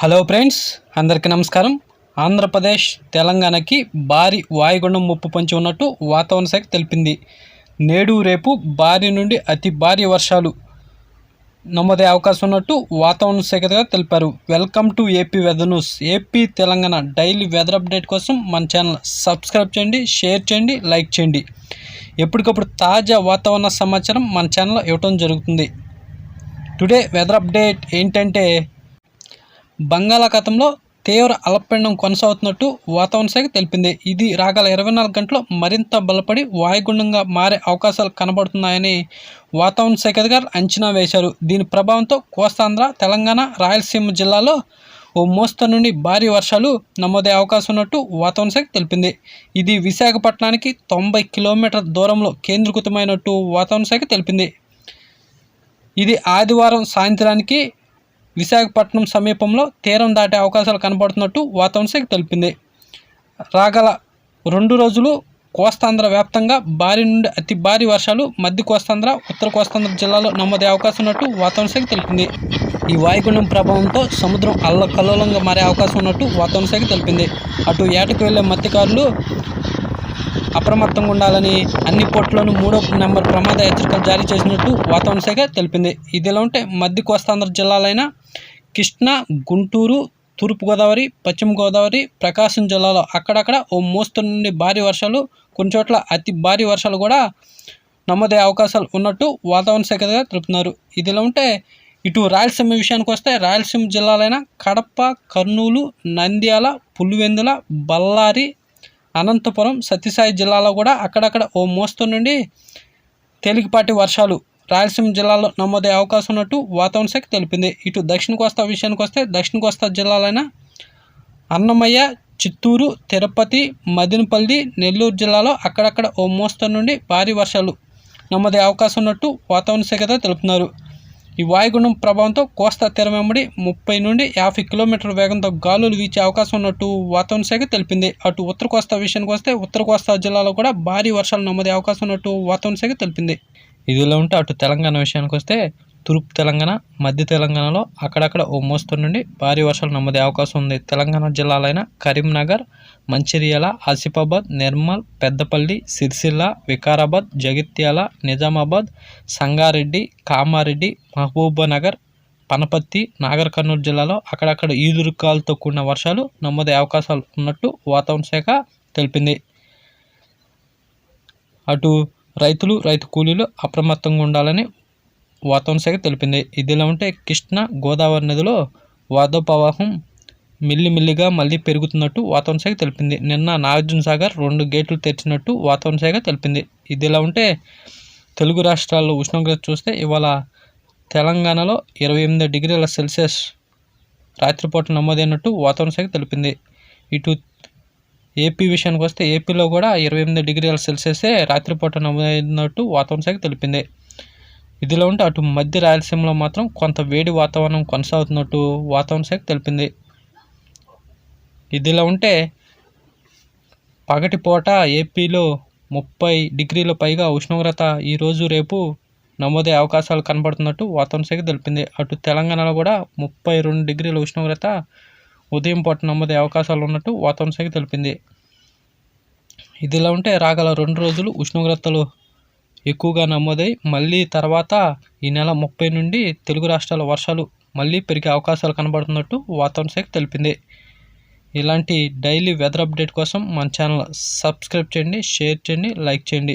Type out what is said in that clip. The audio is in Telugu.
హలో ఫ్రెండ్స్ అందరికీ నమస్కారం. ఆంధ్రప్రదేశ్ తెలంగాణకి భారీ వాయుగుండం ముప్పు పొంచి ఉన్నట్టు వాతావరణ శాఖ తెలిపింది. నేడు రేపు భారీ నుండి అతి భారీ వర్షాలు నమోదే అవకాశం ఉన్నట్టు వాతావరణ శాఖగా తెలిపారు. Welcome to AP weather news. AP Telangana daily weather update కోసం మన ఛానల్ సబ్స్క్రైబ్ చేయండి షేర్ చేయండి లైక్ చేయండి. ఎప్పటికప్పుడు తాజా వాతావరణ సమాచారం మన ఛానల్లో ఇవ్వటం జరుగుతుంది. టుడే వెదర్ అప్డేట్ ఏంటంటే బంగాళాఖాతంలో తీవ్ర అల్పపీడనం కొనసాగుతున్నట్టు వాతావరణ శాఖ తెలిపింది. ఇది రాగల ఇరవై నాలుగు గంటలు మరింత బలపడి వాయుగుండంగా మారే అవకాశాలు కనబడుతున్నాయని వాతావరణ శాఖ అధికారులు అంచనా వేశారు. దీని ప్రభావంతో కోస్తాంధ్ర తెలంగాణ రాయలసీమ జిల్లాలో ఓ మోస్తరు నుండి భారీ వర్షాలు నమోదయ్యే అవకాశం ఉన్నట్టు వాతావరణ శాఖ తెలిపింది. ఇది విశాఖపట్నానికి తొంభై కిలోమీటర్ల దూరంలో కేంద్రీకృతమైనట్టు వాతావరణ శాఖ తెలిపింది. ఇది ఆదివారం సాయంత్రానికి విశాఖపట్నం సమీపంలో తీరం దాటే అవకాశాలు కనబడుతున్నట్టు వాతావరణ శాఖ తెలిపింది. రాగల రెండు రోజులు కోస్తాంధ్ర వ్యాప్తంగా భారీ నుండి అతి భారీ వర్షాలు మధ్య కోస్తాంధ్ర ఉత్తర కోస్తాంధ్ర జిల్లాలో నమోదయ్యే అవకాశం ఉన్నట్టు వాతావరణ శాఖ తెలిపింది. ఈ వాయుగుండం ప్రభావంతో సముద్రం అల్లకల్లోలంగా మారే అవకాశం ఉన్నట్టు వాతావరణ శాఖ తెలిపింది. అటు ఏటకు వెళ్ళే మత్స్యకారులు అప్రమత్తంగా ఉండాలని అన్ని పోర్టులను మూడో నెంబర్ ప్రమాద హెచ్చరికలు జారీ చేసినట్టు వాతావరణ శాఖ తెలిపింది. ఇదిలా ఉంటే మధ్య కోస్తాంధ్ర జిల్లాలైన కృష్ణా గుంటూరు తూర్పుగోదావరి పశ్చిమ గోదావరి ప్రకాశం జిల్లాలో అక్కడక్కడ ఓ మోస్తరు నుండి భారీ వర్షాలు కొన్ని చోట్ల అతి భారీ వర్షాలు కూడా నమోదయ్యే అవకాశాలు ఉన్నట్టు వాతావరణ శాఖ తెలుపుతున్నారు. ఇదిలా ఉంటే ఇటు రాయలసీమ విషయానికి వస్తే రాయలసీమ జిల్లాలైన కడప కర్నూలు నంద్యాల పులివెందుల బళ్ళారి అనంతపురం సత్యసాయి జిల్లాలో కూడా అక్కడక్కడ ఓ మోస్తు నుండి తేలికపాటి వర్షాలు రాయలసీమ జిల్లాలో నమోదయ్యే అవకాశం ఉన్నట్టు వాతావరణ శాఖ తెలిపింది. ఇటు దక్షిణ కోస్తా విషయానికి వస్తే దక్షిణ కోస్తా జిల్లాలైన అన్నమయ్య చిత్తూరు తిరుపతి మదినపల్లి నెల్లూరు జిల్లాలో అక్కడక్కడ ఓ మోస్తరు నుండి భారీ వర్షాలు నమోదయ్యే అవకాశం ఉన్నట్టు వాతావరణ శాఖ తెలుపుతున్నారు. ఈ వాయుగుండం ప్రభావంతో కోస్తా తీరం వెంబడి ముప్పై నుండి యాభై కిలోమీటర్ల వేగంతో గాలులు వీచే అవకాశం ఉన్నట్టు వాతావరణ శాఖ తెలిపింది. అటు ఉత్తర కోస్తా విషయానికి వస్తే ఉత్తర కోస్తా జిల్లాలో కూడా భారీ వర్షాలు నమ్మదే అవకాశం ఉన్నట్టు వాతావరణ శాఖ తెలిపింది. ఇదిలో ఉంటే అటు తెలంగాణ విషయానికి వస్తే తూర్పు తెలంగాణ మధ్య తెలంగాణలో అక్కడక్కడ ఓ మోస్తరు నుండి భారీ వర్షాలు నమోదే అవకాశం ఉంది. తెలంగాణ జిల్లాలైన కరీంనగర్ మంచిర్యాల ఆసిఫాబాద్ నిర్మల్ పెద్దపల్లి సిరిసిల్ల వికారాబాద్ జగిత్యాల నిజామాబాద్ సంగారెడ్డి కామారెడ్డి మహబూబానగర్ పనపత్తి నాగర్ కర్నూలు జిల్లాలో అక్కడక్కడ ఈదురుకాలతో కూడిన వర్షాలు నమోదే అవకాశాలు ఉన్నట్టు వాతావరణ శాఖ తెలిపింది. అటు రైతులు రైతు కూలీలు అప్రమత్తంగా ఉండాలని వాతావరణ శాఖ తెలిపింది. ఇదిలా ఉంటే కృష్ణ గోదావరి నదిలో వాదోపవాహం మిల్లిమిల్లిగా మళ్ళీ పెరుగుతున్నట్టు వాతావరణ శాఖ తెలిపింది. నిన్న నాగార్జున సాగర్ రెండు గేట్లు తెరిచినట్టు వాతావరణ శాఖ తెలిపింది. ఇదిలా ఉంటే తెలుగు రాష్ట్రాల్లో ఉష్ణోగ్రత చూస్తే ఇవాళ తెలంగాణలో ఇరవై ఎనిమిది డిగ్రీల సెల్సియస్ రాత్రిపూట నమోదైనట్టు వాతావరణ శాఖ తెలిపింది. ఇటు ఏపీ విషయానికి వస్తే ఏపీలో కూడా ఇరవై ఎనిమిది డిగ్రీల సెల్సియసే రాత్రిపూట నమోదైనట్టు వాతావరణ శాఖ తెలిపింది. ఇదిలా ఉంటే అటు మధ్య రాయలసీమలో మాత్రం కొంత వేడి వాతావరణం కొనసాగుతున్నట్టు వాతావరణ శాఖ తెలిపింది. ఇదిలా ఉంటే పగటిపూట ఏపీలో ముప్పై డిగ్రీల పైగా ఉష్ణోగ్రత ఈరోజు రేపు నమోదే అవకాశాలు కనబడుతున్నట్టు వాతావరణ శాఖ తెలిపింది. అటు తెలంగాణలో కూడా ముప్పై రెండు డిగ్రీల ఉష్ణోగ్రత ఉదయం పూట నమోదే అవకాశాలు ఉన్నట్టు వాతావరణ శాఖ తెలిపింది. ఇదిలా ఉంటే రాగల రెండు రోజులు ఉష్ణోగ్రతలు ఎక్కువగా నమోదై మళ్ళీ తర్వాత ఈ నెల ముప్పై నుండి తెలుగు రాష్ట్రాల వర్షాలు మళ్ళీ పెరిగే అవకాశాలు కనబడుతున్నట్టు వాతావరణ శాఖ తెలిపింది. ఇలాంటి డైలీ వెదర్ అప్డేట్ కోసం మన ఛానల్ సబ్స్క్రైబ్ చేయండి షేర్ చేయండి లైక్ చేయండి.